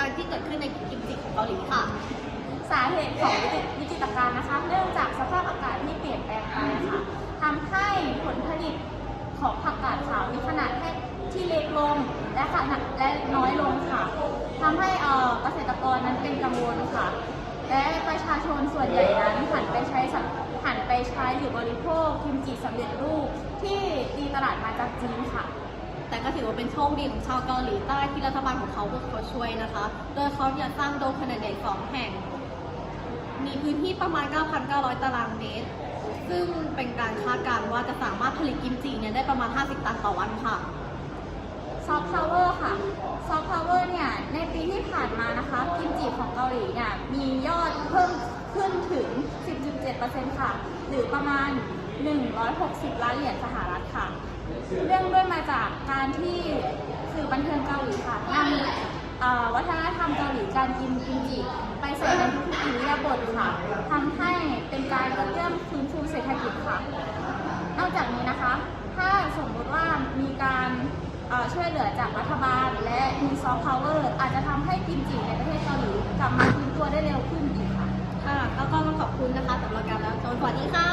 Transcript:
การณ์ที่เกิดขึ้นในกิมจิของเกาหลีค่ะ สาเหตุของวิกฤตการณ์นะคะ เนื่องจากสภาพอากาศที่เปลี่ยนแปลงไปค่ะทำให้ผลผลิตของผักกาดขาวมีขนาดที่เล็กลงและขนาดและน้อยลงค่ะทำให้เอ่อเกษตรกรนั้นเป็นกังวลค่ะ และประชาชนส่วนใหญ่นั้นหันไปใช้สหันไปใช้หรือบริโภคกิมจิสำเร็จรูปที่ตีตลาดมาจากจีนค่ะ แต่ก็ถือว่าเป็นโชคดีของชาวเกาหลีใต้ที่รัฐบาลของเขาพวกเขาช่วยนะคะ โดยเขาจะสร้างโดมขนาดใหญ่สองแห่ง มีพื้นที่ประมาณ 9,900 ตารางเมตร ซึ่งเป็นการคาดการณ์ว่าจะสามารถผลิตกิมจิเนี่ยได้ประมาณ 50 ตันต่อวันค่ะซอฟต์พาวเวอร์ค่ะซอฟต์พาวเวอร์เนี่ยในปีที่ผ่านมานะคะกิมจิของเกาหลีเนี่ยมียอด 7%ค่ะ หรือประมาณ 160 ล้านเหรียญสหรัฐค่ะ เรื่องด้วยมาจากการที่สื่อบันเทิงเกาหลีค่ะนำวัฒนธรรมเกาหลีการกินกิมจิไปใส่ในทุกๆอิริยาบถค่ะทำให้เป็นการกระเตื้องฟื้นฟูเศรษฐกิจค่ะ นอกจากนี้นะคะ ถ้าสมมติว่ามีการช่วยเหลือจากรัฐบาลและมีซอฟต์พาวเวอร์อาจจะทำให้กิมจิในประเทศเกาหลีกลับมา คุณนะคะสำหรับการรับชมสวัสดีค่ะ